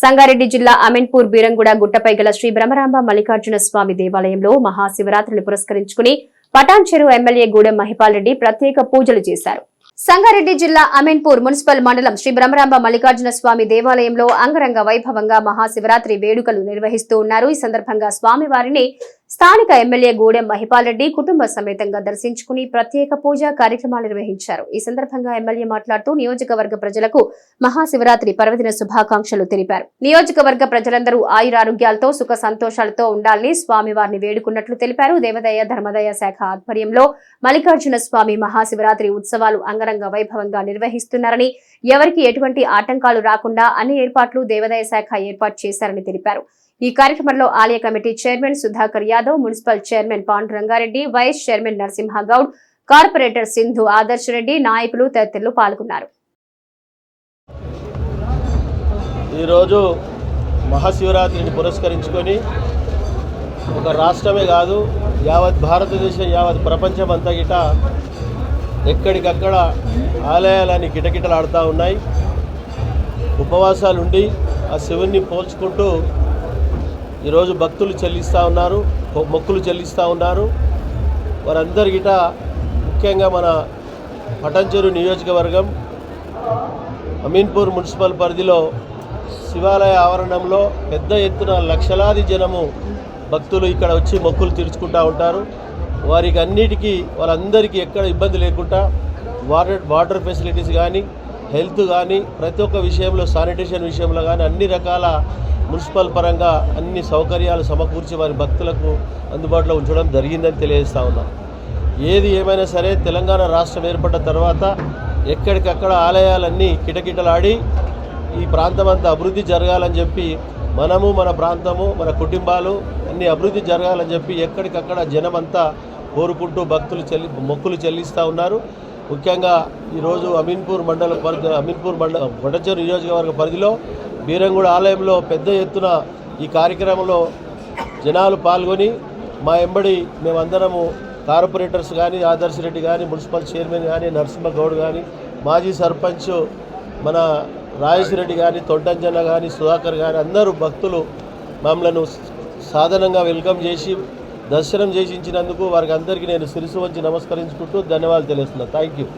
సంగారెడ్డి జిల్లా అమీన్పూర్ బీరంగూడ గుట్టపై గల శ్రీ బ్రహ్మరాంబ మల్లికార్జున స్వామి దేవాలయంలో మహాశివరాత్రిని పురస్కరించుకుని పటాన్ చెరువు ఎమ్మెల్యే గూడెం మహిపాల్ రెడ్డి ప్రత్యేక పూజలు చేశారు. సంగారెడ్డి జిల్లా అమీన్పూర్ మున్సిపల్ మండలం శ్రీ బ్రహ్మరాంబ మల్లికార్జున స్వామి దేవాలయంలో అంగరంగ వైభవంగా మహాశివరాత్రి వేడుకలు నిర్వహిస్తూ ఉన్నారు. ఈ సందర్భంగా స్వామివారిని స్థానిక ఎమ్మెల్యే గూడెం మహిపాల్ రెడ్డి కుటుంబ సమేతంగా దర్శించుకుని ప్రత్యేక పూజా కార్యక్రమాలు నిర్వహించారు. ఈ సందర్భంగా ఎమ్మెల్యే మాట్లాడుతూ నియోజకవర్గ ప్రజలకు మహాశివరాత్రి పర్వదిన శుభాకాంక్షలు తెలిపారు. నియోజకవర్గ ప్రజలందరూ ఆయురారోగ్యాలతో సుఖ సంతోషాలతో ఉండాలని స్వామివారిని వేడుకున్నట్లు తెలిపారు. దేవదయ ధర్మదయ శాఖ ఆధ్వర్యంలో మల్లికార్జున స్వామి మహాశివరాత్రి ఉత్సవాలు అంగరంగ వైభవంగా నిర్వహిస్తున్నారని ఎవరికి ఎటువంటి ఆటంకాలు రాకుండా అన్ని ఏర్పాట్లు దేవదయ శాఖ ఏర్పాటు చేశారని తెలిపారు. ఈ కార్యక్రమంలో ఆలయ committee chairman Sudhakar Yadav municipal chairman Pandu Rangareddy vice chairman Narasimhagoud corporator Sindhu Adarsh Reddy నాయకులు తదితరులు పాల్గొన్నారు. ఈరోజు మహాశివరాత్రిని పురస్కరించుకొని ఒక రాష్ట్రమే కాదు యావత్ భారతదేశం యావత్ ప్రపంచం అంతా గిట ఎక్కడికక్కడ ఆలయాలని కిటకిటలాడుతూ ఉన్నాయి. ఉపవాసాలు ఉండి ఆ శివుణ్ణి పోల్చుకుంటూ ఈరోజు భక్తులు చెల్లిస్తూ ఉన్నారు మొక్కులు చెల్లిస్తూ ఉన్నారు. వారందరి గిట ముఖ్యంగా మన పటంచెరు నియోజకవర్గం అమీన్పూర్ మున్సిపల్ పరిధిలో శివాలయ ఆవరణంలో పెద్ద ఎత్తున లక్షలాది జనము భక్తులు ఇక్కడ వచ్చి మొక్కులు తీర్చుకుంటూ ఉంటారు. వారికి అన్నిటికీ వాళ్ళందరికీ ఎక్కడ ఇబ్బంది లేకుండా వాటర్ వాటర్ ఫెసిలిటీస్ కానీ హెల్త్ కానీ ప్రతి ఒక్క విషయంలో శానిటేషన్ విషయంలో కానీ అన్ని రకాల మున్సిపల్ పరంగా అన్ని సౌకర్యాలు సమకూర్చి వారి భక్తులకు అందుబాటులో ఉంచడం జరిగిందని తెలియజేస్తా ఉన్నాం. ఏది ఏమైనా సరే తెలంగాణ రాష్ట్రం ఏర్పడ్డ తర్వాత ఎక్కడికక్కడ ఆలయాలన్నీ కిటకిటలాడి ఈ ప్రాంతం అంతా అభివృద్ధి జరగాలని చెప్పి మనము మన ప్రాంతము మన కుటుంబాలు అన్ని అభివృద్ధి జరగాలని చెప్పి ఎక్కడికక్కడ జనమంతా కోరుకుంటూ భక్తులు చెల్లి మొక్కులు చెల్లిస్తూ ఉన్నారు. ముఖ్యంగా ఈరోజు అమీన్పూర్ మండల పరిధి అమీన్పూర్ మండల వడచూరు నియోజకవర్గ పరిధిలో బీరంగూడ ఆలయంలో పెద్ద ఎత్తున ఈ కార్యక్రమంలో జనాలు పాల్గొని మా ఎంబడి మేమందరము కార్పొరేటర్స్ కానీ ఆదర్శ్ రెడ్డి కానీ మున్సిపల్ చైర్మన్ కానీ నరసింహగౌడ్ కానీ మాజీ సర్పంచ్ మన రాజేష్ రెడ్డి కానీ తొండంజన కానీ సుధాకర్ కానీ అందరూ భక్తులు మమ్మలను సాధనంగా వెల్కమ్ చేసి దర్శనం చేసి వారికి అందరికీ నేను శిరసు వచ్చి నమస్కరించుకుంటూ ధన్యవాదాలు తెలుస్తున్నాను థ్యాంక్ యూ